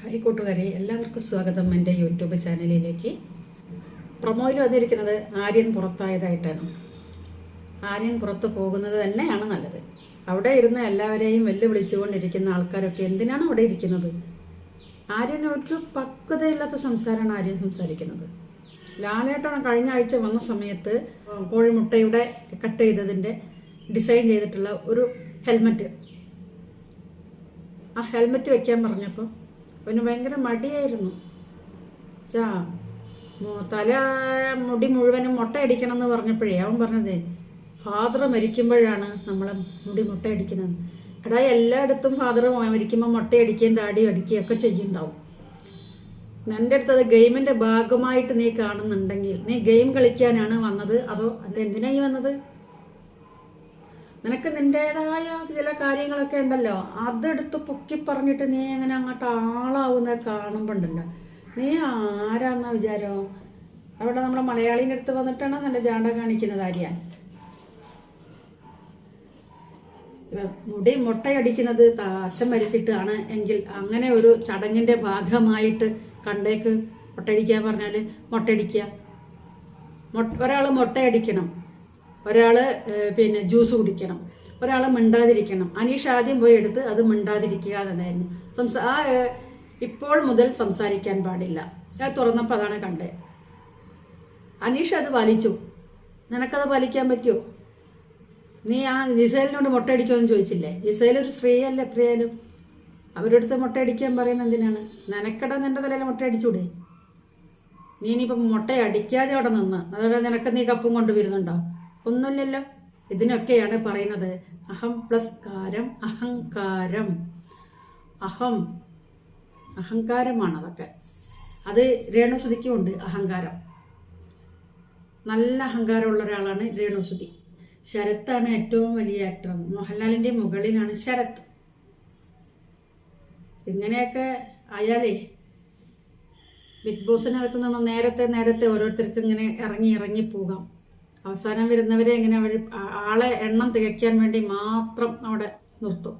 Hi കൂട്ടുകാരെ എല്ലാവർക്കും സ്വാഗതം എന്റെ യൂട്യൂബ് ചാനലിലേക്ക്. പ്രൊമോയിൽ വന്നിരിക്കുന്നത് ആര്യൻ പുറത്തായതായിട്ടാണ്. ആര്യൻ പുറത്ത് പോകുന്നത് തന്നെയാണ് നല്ലത്. അവിടെ ഇരുന്ന് എല്ലാവരെയും വെല്ലുവിളിച്ചുകൊണ്ടിരിക്കുന്ന ആൾക്കാരൊക്കെ എന്തിനാണ് അവിടെ ഇരിക്കുന്നത്? ആര്യൻ ഒരു പക്വതയില്ലാത്ത സംസാരമാണ് ആര്യൻ സംസാരിക്കുന്നത്. ലാലേട്ടാണ് കഴിഞ്ഞ ആഴ്ച വന്ന സമയത്ത് കോഴിമുട്ടയുടെ കട്ട് ചെയ്തതിന്റെ ഡിസൈൻ ചെയ്തിട്ടുള്ള ഒരു ഹെൽമെറ്റ്. ആ ഹെൽമെറ്റ് വെക്കാൻ പറഞ്ഞപ്പോൾ അവന് ഭയങ്കര മടിയായിരുന്നു. ചാ തല മുടി മുഴുവനും മുട്ടയടിക്കണം എന്ന് പറഞ്ഞപ്പോഴേ അവൻ പറഞ്ഞതേ ഫാദർ മരിക്കുമ്പോഴാണ് നമ്മൾ മുടി മുട്ടയടിക്കുന്നത് എടാ എല്ലായിടത്തും ഫാദർ മരിക്കുമ്പോൾ മുട്ടയടിക്കുകയും താടി അടിക്കുകയും ഒക്കെ ചെയ്യുന്നുണ്ടാവും. എന്റെ അടുത്ത് അത് ഗെയിമിന്റെ ഭാഗമായിട്ട് നീ കാണുന്നുണ്ടെങ്കിൽ നീ ഗെയിം കളിക്കാനാണ് വന്നത്? അത് എന്തിനായി വന്നത്? നിനക്ക് നിന്റേതായ ചില കാര്യങ്ങളൊക്കെ ഉണ്ടല്ലോ. അതെടുത്ത് പൊക്കി പറഞ്ഞിട്ട് നീ എങ്ങനെ അങ്ങോട്ട് ആളാവുന്ന കാണുമ്പോണ്ടല്ലോ. നീ ആരാന്ന വിചാരോ? അവിടെ നമ്മളെ മലയാളീന്റെ അടുത്ത് വന്നിട്ടാണ് നല്ല ജാണ്ട കാണിക്കുന്നത് ആര്യാൻ? മുടി മുട്ടയടിക്കുന്നത് അച്ഛൻ മരിച്ചിട്ടാണ് എങ്കിൽ അങ്ങനെ ഒരു ചടങ്ങിന്റെ ഭാഗമായിട്ട് കണ്ടേക്ക് മുട്ടയടിക്കുക പറഞ്ഞാൽ മുട്ടയടിക്കുക. ഒരാൾ മുട്ടയടിക്കണം. ഒരാൾ പിന്നെ ജ്യൂസ് കുടിക്കണം ഒരാൾ മിണ്ടാതിരിക്കണം. അനീഷ് ആദ്യം പോയി എടുത്ത് അത് മിണ്ടാതിരിക്കുക എന്നതായിരുന്നു സംസാ ആ ഇപ്പോൾ മുതൽ സംസാരിക്കാൻ പാടില്ല. ഞാൻ തുറന്നപ്പോൾ അതാണ് കണ്ടത് അനീഷ് അത് പാലിച്ചു. നിനക്കത് പാലിക്കാൻ പറ്റുമോ നീ ആ ജിസേലിനോട് മുട്ടയടിക്കുമെന്ന് ചോദിച്ചില്ലേ? ജിസേൽ ഒരു സ്ത്രീയല്ല എത്രയായാലും? അവരടുത്ത് മുട്ടയടിക്കാൻ പറയുന്നത് എന്തിനാണ്? നിനക്കട നിന്റെ തലയിൽ മുട്ടയടിച്ചൂടെ നീ ഇനിയിപ്പം മുട്ടയടിക്കാതെ അവിടെ നിന്ന്. അതോടെ നിനക്ക് നീ കപ്പും കൊണ്ടുവരുന്നുണ്ടോ ഒന്നുമില്ലല്ലോ. ഇതിനൊക്കെയാണ് പറയുന്നത്. അഹം പ്ലസ് കാരം അഹങ്കാരം. അഹം അഹങ്കാരമാണ് അതൊക്കെ അത് രേണുസുതിക്കുമുണ്ട് അഹങ്കാരം. നല്ല അഹങ്കാരമുള്ള ഒരാളാണ് രേണുസുതി. ശരത്താണ് ഏറ്റവും വലിയ ആക്ടർ മോഹൻലാലിന്റെ മുകളിലാണ് ശരത്. ഇങ്ങനെയൊക്കെ ആയാലേ ബിഗ് ബോസിനകത്ത് നിന്ന് നേരത്തെ നേരത്തെ ഓരോരുത്തർക്കും ഇങ്ങനെ ഇറങ്ങി ഇറങ്ങി പോകാം. അവസാനം വരുന്നവരെ ഇങ്ങനെ അവർ ആളെ എണ്ണം തികയ്ക്കാൻ വേണ്ടി മാത്രം അവിടെ നിർത്തും.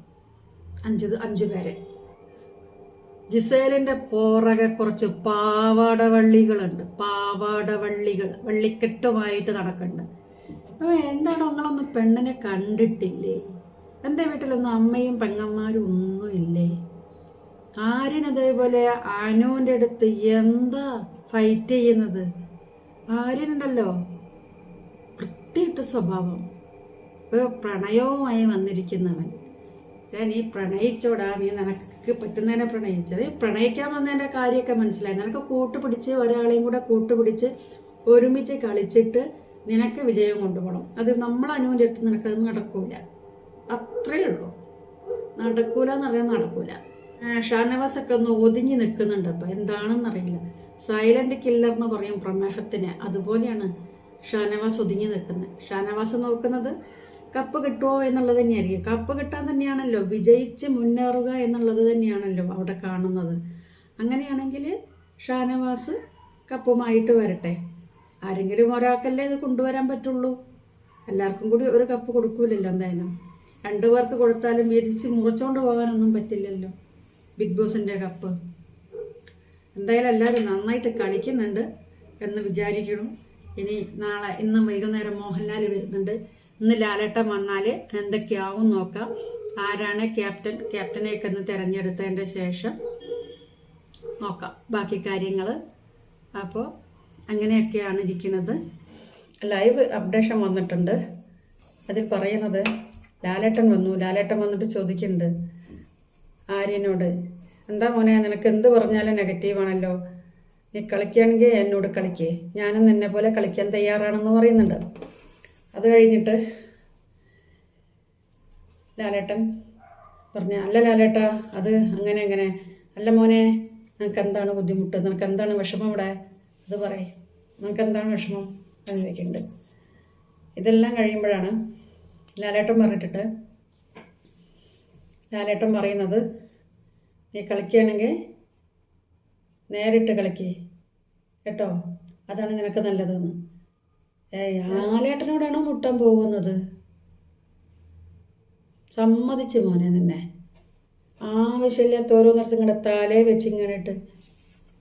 അഞ്ച് അഞ്ചു പേരെ. ജിസേലിന്റെ പുറകെ കുറച്ച് പാവാടവള്ളികളുണ്ട്. പാവാടവള്ളികൾ വള്ളിക്കെട്ടുമായിട്ട് നടക്കുന്നുണ്ട് അപ്പോൾ എന്താണ് നിങ്ങളൊന്നും പെണ്ണിനെ കണ്ടിട്ടില്ലേ? എന്റെ വീട്ടിലൊന്നും അമ്മയും പെങ്ങന്മാരും ഒന്നുമില്ലേ ആര്യൻ അതേപോലെ അനുവിന്റെ അടുത്ത് എന്താ ഫൈറ്റ് ചെയ്യുന്നത്? ആര്യനുണ്ടല്ലോ. വൃത്തിയിട്ട സ്വഭാവം. ഒരു പ്രണയവുമായി വന്നിരിക്കുന്നവൻ. ഞാൻ ഈ പ്രണയിച്ചോടാ നീ നിനക്ക് പറ്റുന്നതിനെ പ്രണയിച്ചത്. പ്രണയിക്കാൻ വന്നതിന്റെ കാര്യമൊക്കെ മനസ്സിലായി. നിനക്ക് കൂട്ടുപിടിച്ച് ഒരാളെയും കൂടെ കൂട്ടുപിടിച്ച് ഒരുമിച്ച് കളിച്ചിട്ട് നിനക്ക് വിജയം കൊണ്ടുപോകണം. അത് നമ്മൾ അനുവിന്റെ അടുത്ത് നിനക്കത് നടക്കൂല. അത്രേ ഉള്ളൂ. നടക്കൂല എന്ന് പറയാൻ നടക്കൂല. ഷാനവാസ് ഒക്കെ ഒന്ന് ഒതുങ്ങി നിൽക്കുന്നുണ്ട്. അപ്പം എന്താണെന്നറിയില്ല. സൈലന്റ് കില്ലർ എന്ന് പറയും പ്രമേഹത്തിന്. അതുപോലെയാണ് ഷാനവാസ് ഒതുങ്ങി നിൽക്കുന്നത് ഷാനവാസ് നോക്കുന്നത് കപ്പ് കിട്ടുമോ എന്നുള്ളത് തന്നെയായിരിക്കും. കപ്പ് കിട്ടാൻ തന്നെയാണല്ലോ. വിജയിച്ച് മുന്നേറുക എന്നുള്ളത് തന്നെയാണല്ലോ അവിടെ കാണുന്നത്. അങ്ങനെയാണെങ്കിൽ ഷാനവാസ് കപ്പുമായിട്ട് വരട്ടെ. ആരെങ്കിലും ഒരാൾക്കല്ലേ ഇത് കൊണ്ടുവരാൻ പറ്റുള്ളൂ? എല്ലാവർക്കും കൂടി ഒരു കപ്പ് കൊടുക്കൂലല്ലോ എന്തായാലും. രണ്ടു പേർക്ക് കൊടുത്താലും വിരിച്ച് മുറിച്ചുകൊണ്ട് പോകാനൊന്നും പറ്റില്ലല്ലോ. ബിഗ് ബോസിന്റെ കപ്പ്. എന്തായാലും എല്ലാവരും നന്നായിട്ട് കളിക്കുന്നുണ്ട് എന്ന് വിചാരിക്കണം ഇനി നാളെ ഇന്ന് വൈകുന്നേരം മോഹൻലാൽ വരുന്നുണ്ട്. ഇന്ന് ലാലേട്ടൻ വന്നാൽ എന്തൊക്കെയാവും നോക്കാം. ആരാണ് ക്യാപ്റ്റൻ? ക്യാപ്റ്റനെയൊക്കെ ഒന്ന് തിരഞ്ഞെടുത്തതിന്റെ ശേഷം നോക്കാം. ബാക്കി കാര്യങ്ങൾ അപ്പോൾ അങ്ങനെയൊക്കെയാണ് ഇരിക്കുന്നത്. ലൈവ് അപ്ഡേഷൻ വന്നിട്ടുണ്ട്. അതിൽ പറയുന്നത് ലാലേട്ടൻ വന്നു. ലാലേട്ടൻ വന്നിട്ട് ചോദിക്കുന്നുണ്ട് ആര്യനോട്. എന്താ മോനെ നിനക്ക് എന്ത് പറഞ്ഞാലും നെഗറ്റീവാണല്ലോ നീ കളിക്കുകയാണെങ്കിൽ എന്നോട് കളിക്കേ. ഞാനും നിന്നെ പോലെ കളിക്കാൻ തയ്യാറാണെന്ന് പറയുന്നുണ്ട്. അത് കഴിഞ്ഞിട്ട് ലാലേട്ടൻ പറഞ്ഞ അല്ല ലാലേട്ടാ അത് അങ്ങനെ അങ്ങനെ. അല്ല മോനെ നിനക്ക് എന്താണ് ബുദ്ധിമുട്ട്? നിനക്ക് എന്താണ് വിഷമം ഇവിടെ? അത് പറയേ. നിനക്ക് എന്താണ് വിഷമം? ചോദിക്കുന്നുണ്ട്. ഇതെല്ലാം കഴിയുമ്പോഴാണ് ലാലേട്ടൻ പറഞ്ഞിട്ടിട്ട് ലാലേട്ടൻ പറയുന്നത് നീ കളിക്കുകയാണെങ്കിൽ നേരിട്ട് കളിക്കേ. കേട്ടോ? അതാണ് നിനക്ക് നല്ലതെന്ന്. ഏയ് ആലേട്ടനോടാണോ മുട്ടാൻ പോകുന്നത്? സമ്മതിച്ചു മോനെ നിന്നെ. ആവശ്യമില്ലാത്ത ഓരോ നേരത്തും ഇങ്ങോട്ട് തലേ വെച്ച്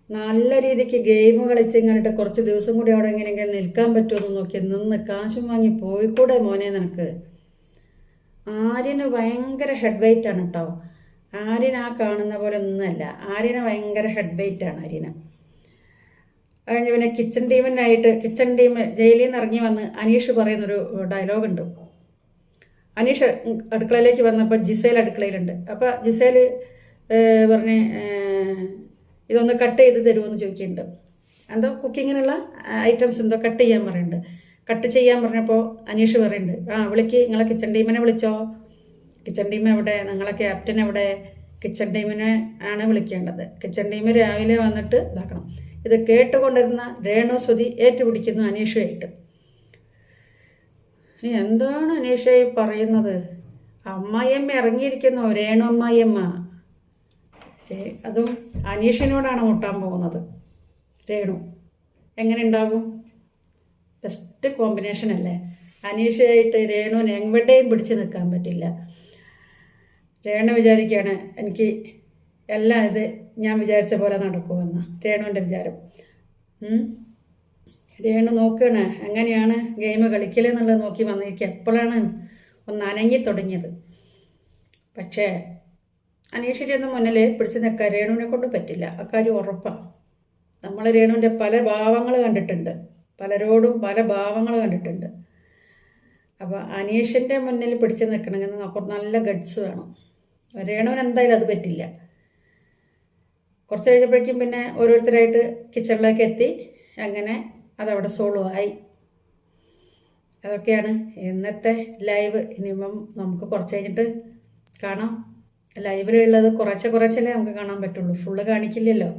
നല്ല രീതിക്ക് ഗെയിം കളിച്ച് ഇങ്ങനെയിട്ട് കുറച്ച് ദിവസം കൂടി അവിടെ എങ്ങനെയെങ്കിലും നിൽക്കാൻ പറ്റുമെന്ന് നോക്കി നിന്ന് കാശും വാങ്ങി പോയിക്കൂടെ മോനെ നിനക്ക്. ആര്യന് ഭയങ്കര ഹെഡ് വെയിറ്റ് ആണ് കേട്ടോ ആര്യൻ ആ കാണുന്ന പോലെ ഒന്നുമല്ല. ആര്യന് ഭയങ്കര ഹെഡ് വെയിറ്റ് ആണ് ആര്യന്. അത് പിന്നെ കിച്ചൺ ടീമിനായിട്ട് കിച്ചൺ ടീം ജയിലിൽ നിന്ന് ഇറങ്ങി വന്ന് അനീഷ് പറയുന്നൊരു ഡയലോഗുണ്ട് അനീഷ് അടുക്കളയിലേക്ക് വന്നപ്പോൾ ജിസേൽ അടുക്കളയിലുണ്ട്. അപ്പോൾ ജിസേൽ പറഞ്ഞ് ഇതൊന്ന് കട്ട് ചെയ്ത് തരുമോയെന്ന് ചോദിക്കുന്നുണ്ട്. എന്തോ കുക്കിങ്ങിനുള്ള ഐറ്റംസ് എന്തോ കട്ട് ചെയ്യാൻ പറയുന്നുണ്ട്. കട്ട് ചെയ്യാൻ പറഞ്ഞപ്പോൾ അനീഷ് പറയുന്നുണ്ട് ആ വിളിക്ക് നിങ്ങളെ കിച്ചൺ ടീമിനെ വിളിച്ചോ? കിച്ചൺ ടീം എവിടെ? നിങ്ങളെ ക്യാപ്റ്റൻ എവിടെ? കിച്ചൺ ടീമിനെ ആണ് വിളിക്കേണ്ടത്. കിച്ചൺ ടീം രാവിലെ വന്നിട്ട് ഇതാക്കണം. ഇത് കേട്ടുകൊണ്ടിരുന്ന രേണുസ്വതി ഏറ്റുപിടിക്കുന്നു അനീഷയായിട്ട് എന്താണ് അനീഷ ഈ പറയുന്നത്? അമ്മായിയമ്മ ഇറങ്ങിയിരിക്കുന്നു രേണു അമ്മായിയമ്മ. അതും അനീഷിനോടാണ് മുട്ടാൻ പോകുന്നത്. രേണു എങ്ങനെ ഉണ്ടാകും? ബെസ്റ്റ് കോമ്പിനേഷൻ അല്ലേ? അനീഷയായിട്ട് രേണുവിന് എവിടെയും പിടിച്ചു നിൽക്കാൻ പറ്റില്ല. രേണു വിചാരിക്കുകയാണ് എനിക്ക് എല്ലാം ഇത് ഞാൻ വിചാരിച്ച പോലെ നടക്കുമെന്ന്. രേണുവിന്റെ വിചാരം. രേണു നോക്കുകയാണ് എങ്ങനെയാണ് ഗെയിം കളിക്കലെന്നുള്ളത് നോക്കി വന്നിരിക്കുക എപ്പോഴാണ് ഒന്ന് അനങ്ങി തുടങ്ങിയത്? പക്ഷേ അനീഷിന്റെ മുന്നിൽ പിടിച്ചു നിൽക്കാൻ രേണുവിനെ കൊണ്ട് പറ്റില്ല. അക്കാര്യം ഉറപ്പാണ് നമ്മൾ രേണുവിന്റെ പല ഭാവങ്ങൾ കണ്ടിട്ടുണ്ട്. പലരോടും പല ഭാവങ്ങൾ കണ്ടിട്ടുണ്ട്. അപ്പോൾ അനീഷിന്റെ മുന്നിൽ പിടിച്ചു നിൽക്കണമെങ്കിൽ നല്ല ഗഡ്സ് വേണം. രേണുവിന് എന്തായാലും അത് പറ്റില്ല. കുറച്ച് കഴിഞ്ഞപ്പോഴേക്കും പിന്നെ ഓരോരുത്തരായിട്ട് കിച്ചണിലേക്ക് എത്തി. അങ്ങനെ അതവിടെ സോൾവ് ആയി. അതൊക്കെയാണ് ഇന്നത്തെ ലൈവ് ഇനിയിപ്പം നമുക്ക് കുറച്ച് കഴിഞ്ഞിട്ട് കാണാം. ലൈവിലുള്ളത് കുറച്ച് കുറച്ചല്ലേ നമുക്ക് കാണാൻ പറ്റുള്ളൂ. ഫുള്ള് കാണിക്കില്ലല്ലോ.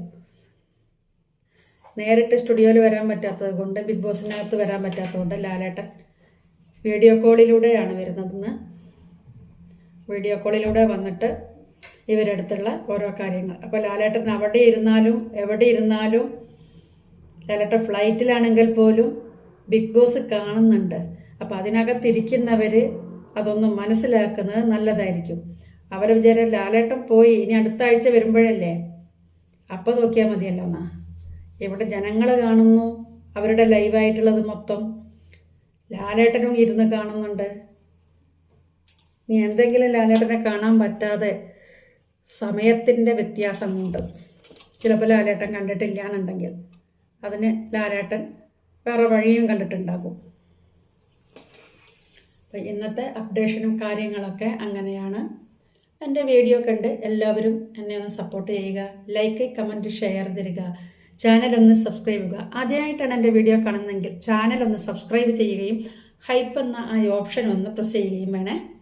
നേരിട്ട് സ്റ്റുഡിയോയിൽ വരാൻ പറ്റാത്തത് കൊണ്ട് ബിഗ് ബോസിനകത്ത് വരാൻ പറ്റാത്തത് കൊണ്ട് ലാലേട്ടൻ വീഡിയോ കോളിലൂടെയാണ് വരുന്നതെന്ന്. വീഡിയോ കോളിലൂടെ വന്നിട്ട് ഇവരടുത്തുള്ള ഓരോ കാര്യങ്ങൾ. അപ്പോൾ ലാലേട്ടൻ അവിടെ ഇരുന്നാലും എവിടെ ഇരുന്നാലും ലാലേട്ടൻ ഫ്ലൈറ്റിലാണെങ്കിൽ പോലും ബിഗ് ബോസ് കാണുന്നുണ്ട്. അപ്പോൾ അതിനകത്തിരിക്കുന്നവർ അതൊന്നും മനസ്സിലാക്കുന്നത് നല്ലതായിരിക്കും. അവരെ വിചാരം ലാലേട്ടൻ പോയി ഇനി അടുത്ത ആഴ്ച വരുമ്പോഴല്ലേ? അപ്പോൾ നോക്കിയാൽ മതിയല്ലോ എന്നാ ഇവിടെ ജനങ്ങൾ കാണുന്നു? അവരുടെ ലൈവായിട്ടുള്ളത് മൊത്തം ലാലേട്ടനും ഇരുന്ന് കാണുന്നുണ്ട്. നീ എന്തെങ്കിലും ലാലേട്ടനെ കാണാൻ പറ്റാതെ സമയത്തിന്റെ വ്യത്യാസം കൊണ്ട് ചിലപ്പോൾ ലാലേട്ടൻ കണ്ടിട്ടില്ല എന്നുണ്ടെങ്കിൽ അതിന് ലാലേട്ടൻ വേറെ വഴിയും കണ്ടിട്ടുണ്ടാകും. അപ്പം ഇന്നത്തെ അപ്ഡേഷനും കാര്യങ്ങളൊക്കെ അങ്ങനെയാണ്. എന്റെ വീഡിയോ കണ്ട് എല്ലാവരും എന്നെ ഒന്ന് സപ്പോർട്ട് ചെയ്യുക. ലൈക്ക് കമന്റ് ഷെയർ തരിക. ചാനൽ ഒന്ന് സബ്സ്ക്രൈബ് ചെയ്യുക. ആദ്യമായിട്ടാണ് എന്റെ വീഡിയോ കാണുന്നതെങ്കിൽ ചാനൽ ഒന്ന് സബ്സ്ക്രൈബ് ചെയ്യുകയും ഹൈപ്പ് എന്ന ആ ഓപ്ഷൻ ഒന്ന് പ്രസ് ചെയ്യുകയും വേണേ.